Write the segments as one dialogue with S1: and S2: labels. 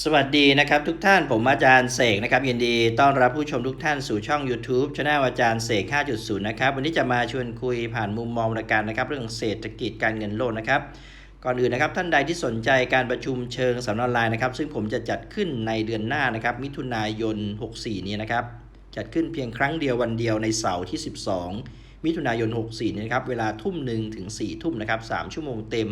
S1: สวัสดีนะครับทุกท่านผมอาจารย์เสกนะครับยินดีต้อนรับผู้ชมทุกท่านสู่ช่อง YouTube ช anel อาจารย์เสก 5.0 นะครับ วันนี้จะมาชวนคุยผ่านมุมมองรายการนะครับ เรื่องเศรษฐกิจการเงินโลกนะครับ ก่อนอื่นนะครับ ท่านใดที่สนใจการประชุมเชิงสัมมนาออนไลน์นะครับ ซึ่งผมจะจัดขึ้นในเดือนหน้านะครับ มิถุนายน 64 นี้นะครับ จัดขึ้นเพียงครั้งเดียววันเดียวในเสาร์ที่ 12 มิถุนายน 64 นี้นะครับเวลาทุ่มหนึ่งถึง4ทุ่มนะครับ3ชั่วโมงเต็ม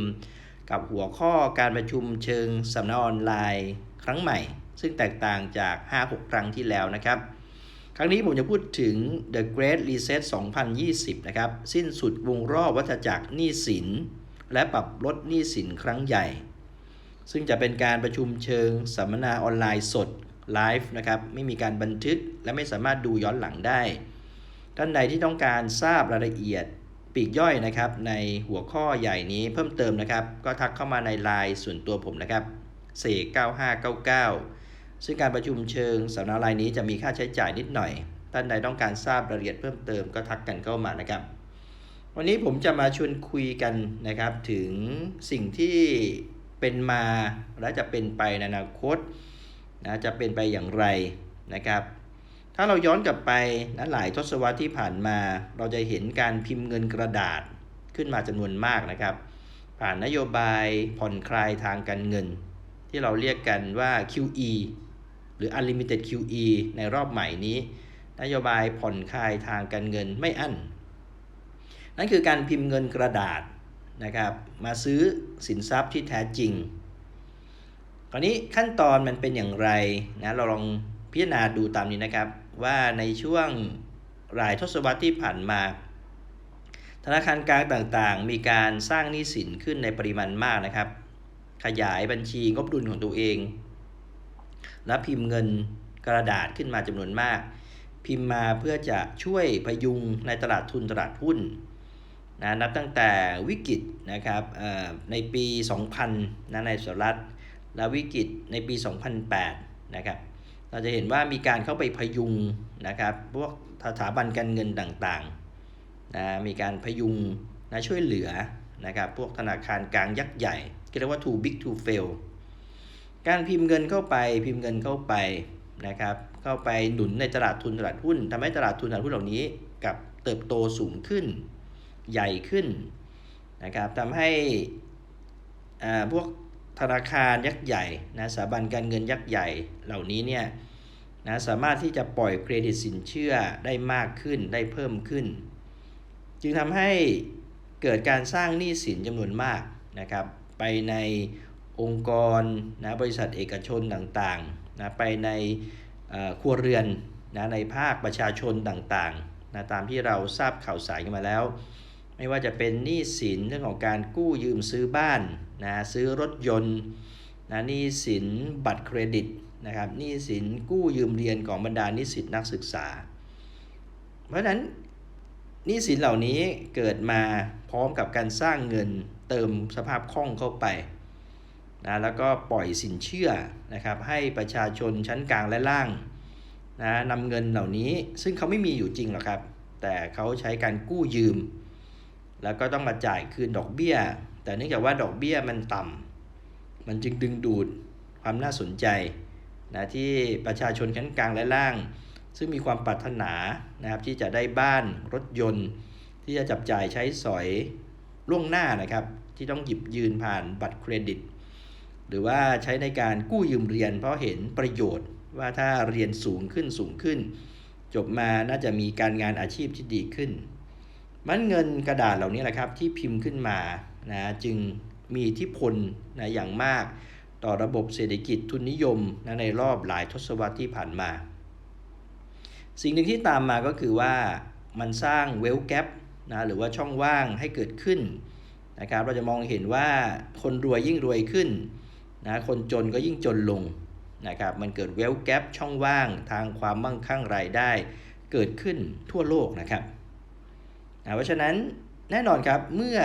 S1: กับหัวข้อการประชุมเชิงสัมมนาออนไลน์ รั้งใหม่ ซึ่งแตกต่างจาก 5-6 ครั้งที่แล้วนะครับ ครั้งนี้ผมจะพูดถึง The Great Reset 2020 นะครับ สิ้นสุดวงรอบวัฏจักรหนี้สิน และปรับลดหนี้สินครั้งใหญ่ ซึ่งจะเป็นการประชุมเชิงสัมมนาออนไลน์สดไลฟ์นะครับ ไม่มีการบันทึกและไม่สามารถดูย้อนหลังได้ ท่านใดที่ต้องการทราบรายละเอียดปีกย่อยนะครับในหัวข้อใหญ่นี้เพิ่มเติมนะครับ ก็ทักเข้ามาในไลน์ส่วนตัวผมนะครับ เสก9599 ซึ่งการประชุมเชิงสัมมนาออนไลน์นี้จะมีค่าใช้จ่ายนิดหน่อย ท่านใดต้องการทราบรายละเอียดเพิ่มเติมก็ทักกันเข้ามานะครับ วันนี้ผมจะมาชวนคุยกันนะครับถึงสิ่งที่เป็นมาและจะเป็นไปในอนาคตนะจะเป็นไปอย่างไรนะครับ ถ้าเราย้อนกลับไปนะหลายทศวรรษที่ผ่านมา เราจะเห็นการพิมพ์เงินกระดาษขึ้นมาจำนวนมากนะครับ ผ่านนโยบายผ่อนคลายทางการเงิน ที่เราเรียกกันว่า QE หรือ Unlimited QE ในรอบใหม่นี้ นโยบายผ่อนคลายทางการเงินไม่อั้น นั่นคือการพิมพ์เงินกระดาษนะครับมาซื้อสินทรัพย์ที่แท้จริงคราวนี้ขั้นตอนมันเป็นอย่างไรนะเราลองพิจารณาดูตามนี้นะครับ ว่าในช่วงหลายทศวรรษที่ผ่านมา ธนาคารกลางต่างๆ มีการสร้างหนี้สินขึ้นในปริมาณมากนะครับ ขยายบัญชีงบดุลของตัวเอง และพิมพ์เงินกระดาษขึ้นมาจำนวนมาก พิมพ์มาเพื่อจะช่วยพยุงในตลาดทุนตลาดหุ้นนะนับตั้งแต่วิกฤตนะครับในปี 2000นะในสหรัฐและวิกฤตในปี 2008 นะครับ เราจะเห็นว่ามีการเข้าไปพยุงนะครับ พวกสถาบันการเงินต่างๆนะมีการพยุงนะช่วยเหลือนะครับ พวกธนาคารกลางยักษ์ใหญ่ เรียกว่า too big to fail การพิมพ์เงินเข้าไปพิมพ์เงินเข้าไปนะครับ เข้าไปหนุนในตลาดทุนตลาดหุ้นทำให้ตลาดทุนตลาดหุ้นเหล่านี้กับเติบโตสูงขึ้น ใหญ่ขึ้นนะครับทำให้พวกธนาคารยักษ์ใหญ่นะสถาบันการเงินยักษ์ใหญ่เหล่านี้เนี่ยนะสามารถที่จะปล่อยเครดิตสินเชื่อได้มากขึ้นได้เพิ่มขึ้น จึงทำให้เกิดการสร้างหนี้สินจำนวนมากนะครับ ไปในองค์กรนะบริษัทเอกชนต่างๆนะไปในครัวเรือนนะในภาคประชาชนต่างๆนะตามที่เราทราบข่าวสารกันมาแล้ว ไม่ว่าจะเป็นหนี้สินเรื่องของการกู้ยืมซื้อบ้านนะซื้อรถยนต์นะหนี้สินบัตรเครดิตนะครับหนี้สินกู้ยืมเรียนของบรรดานิสิตนักศึกษา เพราะฉะนั้นหนี้สินเหล่านี้เกิดมาพร้อมกับการสร้างเงิน เติมสภาพคล่องเข้าไปนะแล้วก็ปล่อยสินเชื่อนะครับให้ประชาชนชั้นกลางและล่างนะนำเงินเหล่านี้ซึ่งเขาไม่มีอยู่จริงหรอกครับ แต่เขาใช้การกู้ยืม แล้วก็ต้องมาจ่ายคืนดอกเบี้ย แต่เนื่องจากว่าดอกเบี้ยมันต่ำมันจึงดึงดูดความน่าสนใจนะที่ประชาชนชั้นกลางและล่าง ซึ่งมีความปรารถนานะครับที่จะได้บ้านรถยนต์ ที่จะจับจ่ายใช้สอย ล่วงหน้านะครับ ที่ต้องหยิบยืนผ่านบัตรเครดิต หรือว่าใช้ในการกู้ยืมเรียน เพราะเห็นประโยชน์ว่าถ้าเรียนสูงขึ้นสูงขึ้น จบมาน่าจะมีการงานอาชีพที่ดีขึ้น มันเงินกระดาษเหล่านี้แหละครับที่พิมพ์ขึ้นมานะจึงมีอิทธิพลนะอย่างมากต่อระบบเศรษฐกิจทุนนิยมนะในรอบหลายทศวรรษที่ผ่านมา สิ่งหนึ่งที่ตามมาก็คือว่ามันสร้างเวลแกป นะหรือว่าช่องว่างให้เกิดขึ้นนะครับเราจะมองเห็นว่าคนรวยยิ่งรวยขึ้นนะคนจนก็ยิ่งจนลงนะครับมันเกิดเวลแกปช่องว่างทางความมั่งคั่งรายได้เกิดขึ้นทั่วโลกนะครับนะเพราะฉะนั้นแน่นอนครับเมื่อ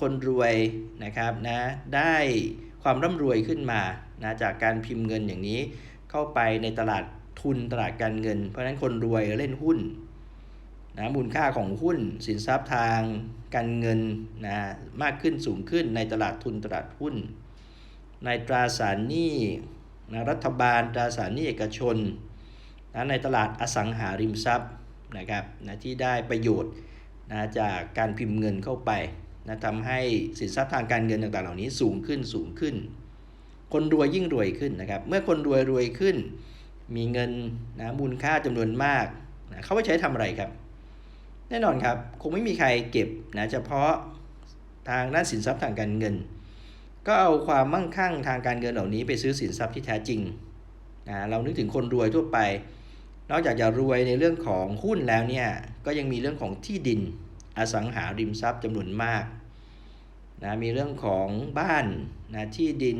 S1: คนรวยนะครับนะได้ความร่ำรวยขึ้นมานะจากการพิมพ์เงินอย่างนี้เข้าไปในตลาดทุนตลาดการเงิน เพราะฉะนั้นคนรวยเล่นหุ้น นะมูลค่าของหุ้น สินทรัพย์ทางการเงินนะมากขึ้นสูงขึ้นในตลาดทุนตลาดหุ้น ในตราสารหนี้นะรัฐบาลตราสารหนี้เอกชนนะในตลาดอสังหาริมทรัพย์นะครับนะที่ได้ประโยชน์นะจากการพิมพ์เงินเข้าไปนะทำให้สินทรัพย์ทางการเงินต่างๆ เหล่านี้สูงขึ้นสูงขึ้น คนรวยยิ่งรวยขึ้นนะครับ เมื่อคนรวยรวยขึ้น มีเงินนะมูลค่าจำนวนมากนะเขาไปใช้ทำอะไรครับ แน่นอนครับ คงไม่มีใครเก็บนะเฉพาะทางด้านสินทรัพย์ทางการเงิน ก็เอาความมั่งคั่งทางการเงินเหล่านี้ไปซื้อสินทรัพย์ที่แท้จริงนะเรานึกถึงคนรวยทั่วไป นอกจากจะรวยในเรื่องของหุ้นแล้วเนี่ยก็ยังมีเรื่องของที่ดินอสังหาริมทรัพย์จำนวนมากนะมีเรื่องของบ้านนะที่ดิน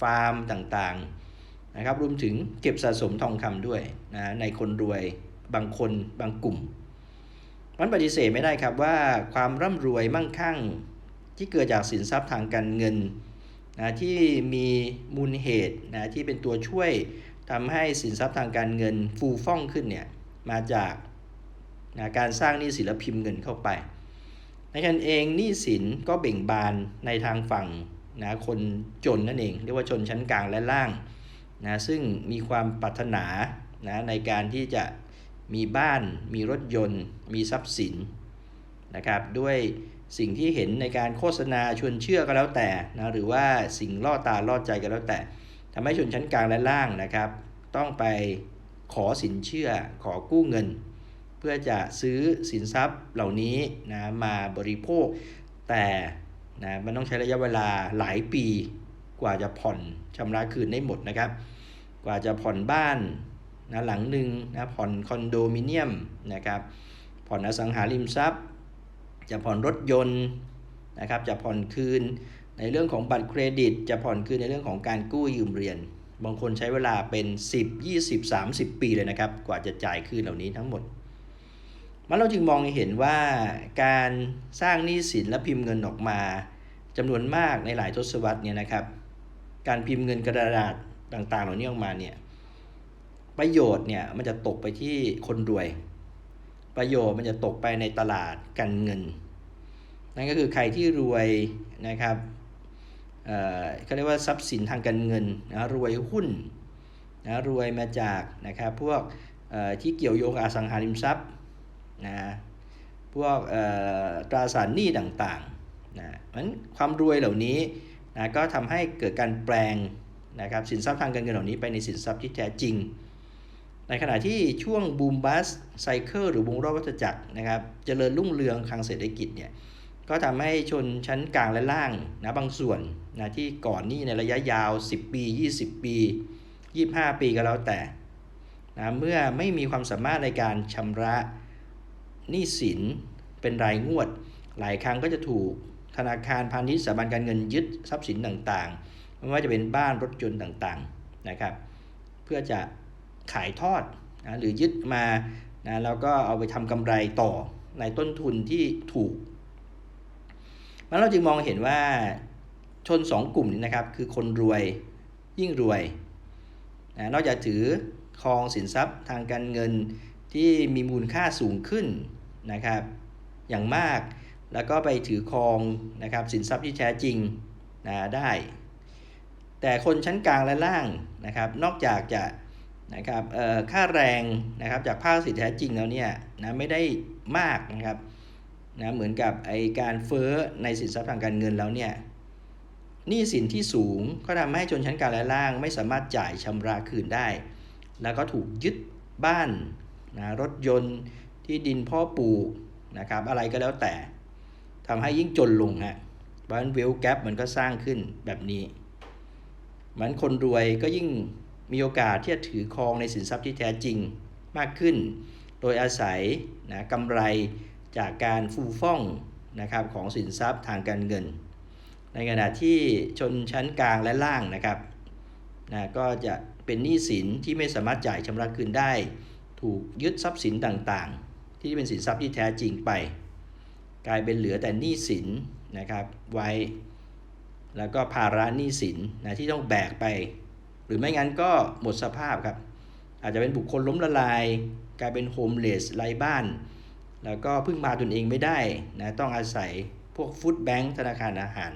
S1: ฟาร์มต่างๆนะครับรวมถึงเก็บสะสมทองคำด้วยนะในคนรวยบางคนบางกลุ่ม มันปฏิเสธไม่ได้ครับว่าความร่ำรวยมั่งคั่ง ที่เกิดจากสินทรัพย์ทางการเงินนะที่มีมูลเหตุนะที่เป็นตัวช่วยทำให้สินทรัพย์ทางการเงินฟูฟ่องขึ้นเนี่ยมาจากนะการสร้างหนี้สิลพิมพ์เงินเข้าไป ในกันเองหนี้สินก็เบ่งบานในทางฝั่งนะคนจนนั่นเอง เรียกว่าชนชั้นกลางและล่างนะซึ่งมีความปรารถนานะในการที่จะ มีบ้าน มีรถยนต์ มีทรัพย์สินนะครับด้วยสิ่งที่เห็นในการโฆษณาชวนเชื่อก็แล้วแต่นะหรือว่าสิ่งล่อตาล่อใจก็แล้วแต่ทำให้ชนชั้นกลางและล่างนะครับ ต้องไปขอสินเชื่อขอกู้เงิน เพื่อจะซื้อสินทรัพย์เหล่านี้นะมาบริโภค แต่นะมันต้องใช้ระยะเวลาหลายปี กว่าจะผ่อนชำระคืนได้หมดนะครับ กว่าจะผ่อนบ้าน นะหลังหนึ่งนะผ่อนคอนโดมิเนียมนะครับผ่อนอสังหาริมทรัพย์ จะผ่อนรถยนต์นะครับจะผ่อนคืนในเรื่องของบัตรเครดิต จะผ่อนคืนในเรื่องของการกู้ยืมเรียน บางคนใช้เวลาเป็น 10 20 30 ปีเลยนะครับ กว่าจะจ่ายคืนเหล่านี้ทั้งหมด มันเราจึงมองเห็นว่าการสร้างหนี้สินและพิมพ์เงินออกมาจำนวนมากในหลายทศวรรษเนี่ยนะครับ การพิมพ์เงินกระดาษต่างๆ เหล่านี้ออกมาเนี่ย ประโยชน์เนี่ยมันจะตกไปที่คนรวย ประโยชน์มันจะตกไปในตลาดการเงิน นั่นก็คือใครที่รวยนะครับเขาเรียกว่าทรัพย์สินทางการเงินนะรวยหุ้นนะรวยมาจากนะครับพวกที่เกี่ยวโยงกับอสังหาริมทรัพย์นะพวกตราสารหนี้ต่างๆนะมันความรวยเหล่านี้นะก็ทำให้เกิดการแปลงนะครับสินทรัพย์ทางการเงินเหล่านี้ไปในสินทรัพย์ที่แท้จริง ในขณะที่ช่วงบูมบัสไซเคิลหรือวงรอบวัฏจักรนะครับเจริญรุ่งเรืองทางเศรษฐกิจเนี่ยก็ทำให้ชนชั้นกลางและล่างนะบางส่วนนะที่ก่อนหนี้ในระยะยาว 10 ปี 20 ปี 25 ปีก็แล้วแต่นะเมื่อไม่มีความสามารถในการชำระหนี้สินเป็นรายงวด หลายครั้งก็จะถูกธนาคารพาณิชย์สถาบันการเงินยึดทรัพย์สินต่างๆ ไม่ว่าจะเป็นบ้านรถยนต์ต่างๆนะครับ เพื่อจะ ขายทอดนะหรือยึดมานะแล้วก็เอาไปทำกำไรต่อในต้นทุนที่ถูกมันเราจึงมองเห็นว่าชนสองกลุ่มนี้นะครับคือคนรวยยิ่งรวยนะนอกจากถือครองสินทรัพย์ทางการเงินที่มีมูลค่าสูงขึ้นนะครับ อย่างมากแล้วก็ไปถือครองนะครับสินทรัพย์ที่แท้จริงนะได้ แต่คนชั้นกลางและล่างนะครับ นอกจากจะ นะครับค่าแรงนะครับจากภาคสิทธิแท้จริงแล้วเนี่ยนะไม่ได้มากนะครับนะเหมือนกับไอการเฟ้อในสินทรัพย์ทางการเงินแล้วเนี่ยหนี้สินที่สูงก็ทำให้ชนชั้นกลางและล่าง ไม่สามารถจ่ายชำระคืนได้ แล้วก็ถูกยึดบ้านนะรถยนต์ที่ดินพ่อปลูกนะครับอะไรก็แล้วแต่ทำให้ยิ่งจนลงฮะเพราะฉะนั้นเวลแกปมันก็สร้างขึ้นแบบนี้ มันคนรวยก็ยิ่ง มีโอกาสที่จะถือครองในสินทรัพย์ที่แท้จริงมากขึ้น โดยอาศัยนะกำไรจากการฟูฟ่องนะครับของสินทรัพย์ทางการเงิน ในขณะที่ชนชั้นกลางและล่างนะครับนะก็จะเป็นหนี้สินที่ไม่สามารถจ่ายชำระคืนได้ ถูกยึดทรัพย์สินต่างๆ ที่เป็นสินทรัพย์ที่แท้จริงไป กลายเป็นเหลือแต่หนี้สินนะครับไว้ แล้วก็ภาระหนี้สินนะที่ต้องแบกไป หรือไม่งั้นก็หมดสภาพครับ อาจจะเป็นบุคคลล้มละลาย กลายเป็นโฮมเลสไร้บ้าน แล้วก็พึ่งพาตนเองไม่ได้นะต้องอาศัยพวกฟู้ดแบงค์ธนาคารอาหาร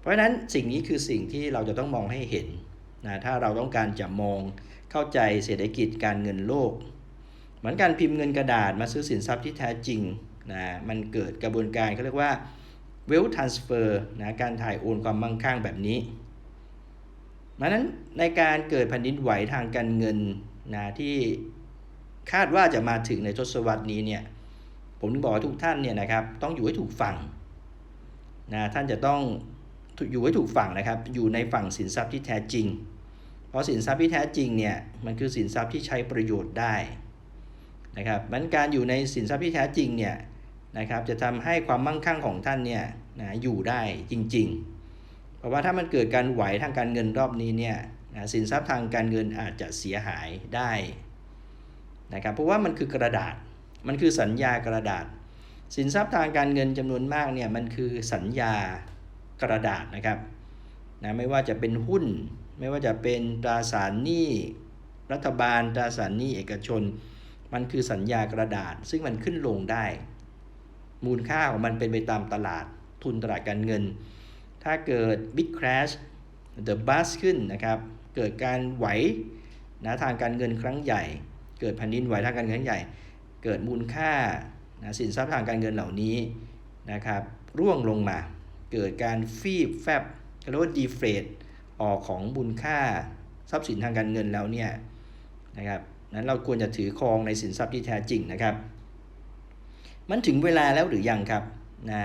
S1: เพราะฉะนั้นสิ่งนี้คือสิ่งที่เราจะต้องมองให้เห็นนะถ้าเราต้องการจะมองเข้าใจเศรษฐกิจการเงินโลก เหมือนการพิมพ์เงินกระดาษมาซื้อสินทรัพย์ที่แท้จริงนะมันเกิดกระบวนการเขาเรียกว่า wealth transfer นะการถ่ายโอนความมั่งคั่งแบบนี้ ดังนั้นในการเกิดแผ่นดินไหวทางการเงินนะที่คาดว่าจะมาถึงในทศวรรษนี้เนี่ยผมถึงบอกทุกท่านเนี่ยนะครับต้องอยู่ให้ถูกฝั่งนะท่านจะต้องอยู่ให้ถูกฝั่งนะครับ อยู่ในฝั่งสินทรัพย์ที่แท้จริง เพราะสินทรัพย์ที่แท้จริงเนี่ยมันคือสินทรัพย์ที่ใช้ประโยชน์ได้นะครับมันการอยู่ในสินทรัพย์ที่แท้จริงเนี่ยนะครับจะทำให้ความมั่งคั่งของท่านเนี่ยนะอยู่ได้จริง ๆ เพราะว่าถ้ามันเกิดการไหวทางการเงินรอบนี้เนี่ยนะสินทรัพย์ทางการเงินอาจจะเสียหายได้นะครับเพราะว่ามันคือกระดาษมันคือสัญญากระดาษ สินทรัพย์ทางการเงินจำนวนมากเนี่ยมันคือสัญญากระดาษนะครับนะไม่ว่าจะเป็นหุ้น ไม่ว่าจะเป็นตราสารหนี้รัฐบาลตราสารหนี้เอกชน มันคือสัญญากระดาษ ซึ่งมันขึ้นลงได้ มูลค่าของมันเป็นไปตามตลาดทุนตลาดการเงิน ถ้าเกิด Big Crash The Bust ขึ้นนะครับ เกิดการไหวนะทางการเงินครั้งใหญ่ เกิดแผ่นดินไหวทางการเงินครั้งใหญ่ เกิดมูลค่านะสินทรัพย์ทางการเงินเหล่านี้นะครับร่วงลงมา เกิดการฟีบแฟบเรียกว่าดีเฟรดออกของมูลค่าทรัพย์สินทางการเงินแล้วเนี่ยนะครับนั้นเราควรจะถือครองในสินทรัพย์ที่แท้จริงนะครับ มันถึงเวลาแล้วหรือยังครับนะ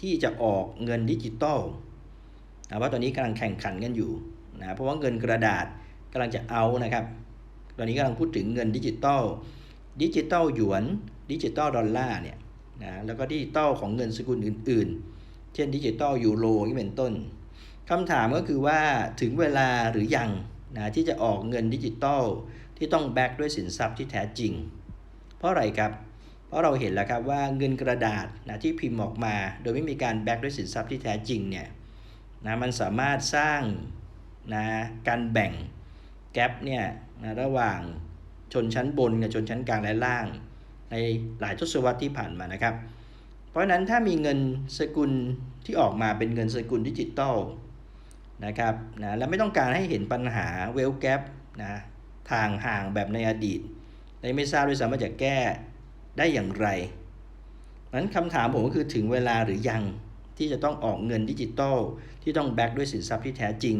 S1: ที่จะออกเงินดิจิตอลนะว่าตอนนี้กำลังแข่งขันกันอยู่นะเพราะว่าเงินกระดาษกำลังจะเอานะครับ ตอนนี้กำลังพูดถึงเงินดิจิตอลดิจิตอลหยวนดิจิตอลดอลลาร์เนี่ยนะแล้วก็ดิจิตอลของเงินสกุลอื่น ๆ เช่นดิจิตอลยูโรนี่เป็นต้นคำถามก็คือว่าถึงเวลาหรือยังนะที่จะออกเงินดิจิตอลที่ต้องแบ็กด้วยสินทรัพย์ที่แท้จริง เพราะอะไรครับ เพราะเราเห็นแล้วครับว่าเงินกระดาษนะที่พิมพ์ออกมา โดยไม่มีการแบ็กด้วยสินทรัพย์ที่แท้จริงเนี่ยนะมันสามารถสร้างนะการแบ่งแกลบเนี่ยนะระหว่างชนชั้นบนกับชนชั้นกลางและล่าง ในหลายทศวรรษที่ผ่านมานะครับ เพราะฉะนั้นถ้ามีเงินสกุลที่ออกมาเป็นเงินสกุลดิจิตอลนะครับนะและไม่ต้องการให้เห็นปัญหาเวลแกปนะทางห่างแบบในอดีตและไม่ทราบด้วยซ้ำว่าจะแก้ ได้อย่างไรนั้นคำถามผมก็คือถึงเวลาหรือยังที่จะต้องออกเงินดิจิตอลที่ต้องแบ็กด้วยสินทรัพย์ที่แท้จริง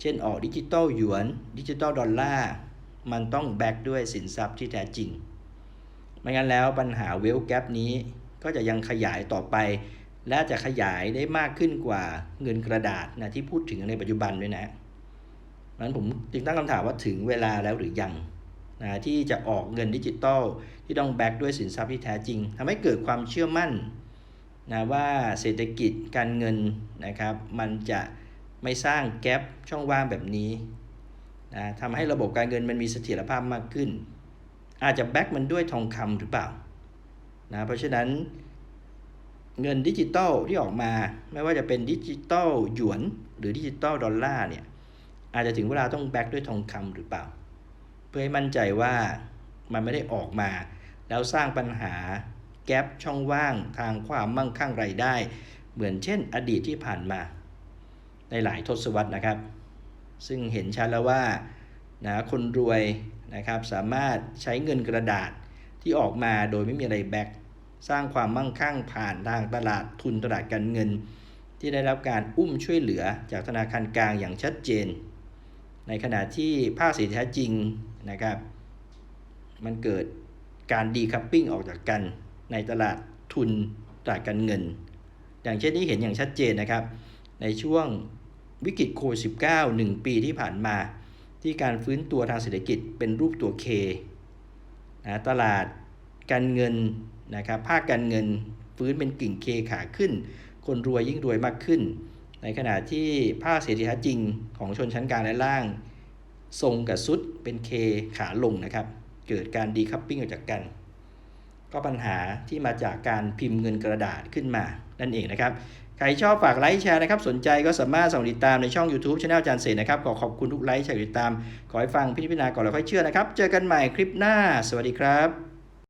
S1: เช่นออกดิจิตอลหยวน ดิจิตอลดอลลาร์มันต้องแบ็กด้วยสินทรัพย์ที่แท้จริง ไม่งั้นแล้วปัญหาเวลแกปนี้ก็จะยังขยายต่อไป และจะขยายได้มากขึ้นกว่าเงินกระดาษนะที่พูดถึงในปัจจุบันด้วยนะนั้นผมจึงตั้งคำถามว่าถึงเวลาแล้วหรือยัง นะที่จะออกเงินดิจิตอลที่ต้องแบ็กด้วยสินทรัพย์ที่แท้จริงทำให้เกิดความเชื่อมั่นนะว่าเศรษฐกิจการเงินนะครับ มันจะไม่สร้างแกลบช่องว่างแบบนี้นะทำให้ระบบการเงินมันมีเสถียรภาพมากขึ้น อาจจะแบ็กมันด้วยทองคำหรือเปล่านะเพราะฉะนั้นเงินดิจิตอลที่ออกมา ไม่ว่าจะเป็นดิจิตอลหยวน หรือดิจิตอลดอลลาร์เนี่ยอาจจะถึงเวลาต้องแบ็กด้วยทองคำหรือเปล่า เพื่อให้มั่นใจว่ามันไม่ได้ออกมา แล้วสร้างปัญหาแกลบช่องว่างทางความมั่งคั่งรายได้ เหมือนเช่น อดีตที่ผ่านมา ในหลายทศวรรษนะครับ ซึ่งเห็นชัดแล้วว่านะคนรวยนะครับสามารถใช้เงินกระดาษที่ออกมาโดยไม่มีอะไรแบ็กสร้างความมั่งคั่งผ่านทางตลาดทุนตลาดการเงิน ที่ได้รับการอุ้มช่วยเหลือจากธนาคารกลางอย่างชัดเจน ในขณะที่ภาคเศรษฐจริง นะครับ มันเกิดการดีคัพปิ้งออกจากกันในตลาดทุนตลาดการเงิน อย่างเช่นที่เห็นอย่างชัดเจนนะครับ ในช่วงวิกฤตโควิด -19 1 ปีที่ผ่านมา ที่การฟื้นตัวทางเศรษฐกิจเป็นรูปตัว K นะตลาดการเงินนะครับภาคการเงินฟื้นเป็นกิ่งเคขาขึ้น คนรวยยิ่งรวยมากขึ้น ในขณะที่ภาคเศรษฐกิจจริงของชนชั้นกลางและล่าง ทรงกับซุดเป็นเคขาลงนะครับ เกิดการดีคัพปิ้งออกจากกัน ก็ปัญหาที่มาจากการพิมพ์เงินกระดาษขึ้นมา นั่นเองนะครับ ใครชอบฝากไลค์แชร์นะครับ สนใจก็สามารถส่งติดตามในช่อง YouTube Channel อาจารย์เสนนะครับ ขอขอบคุณทุกไลค์แชร์ติดตาม ขอให้ฟังพิจารณาก่อนแล้วค่อยเชื่อนะครับ เจอกันใหม่คลิปหน้า สวัสดีครับ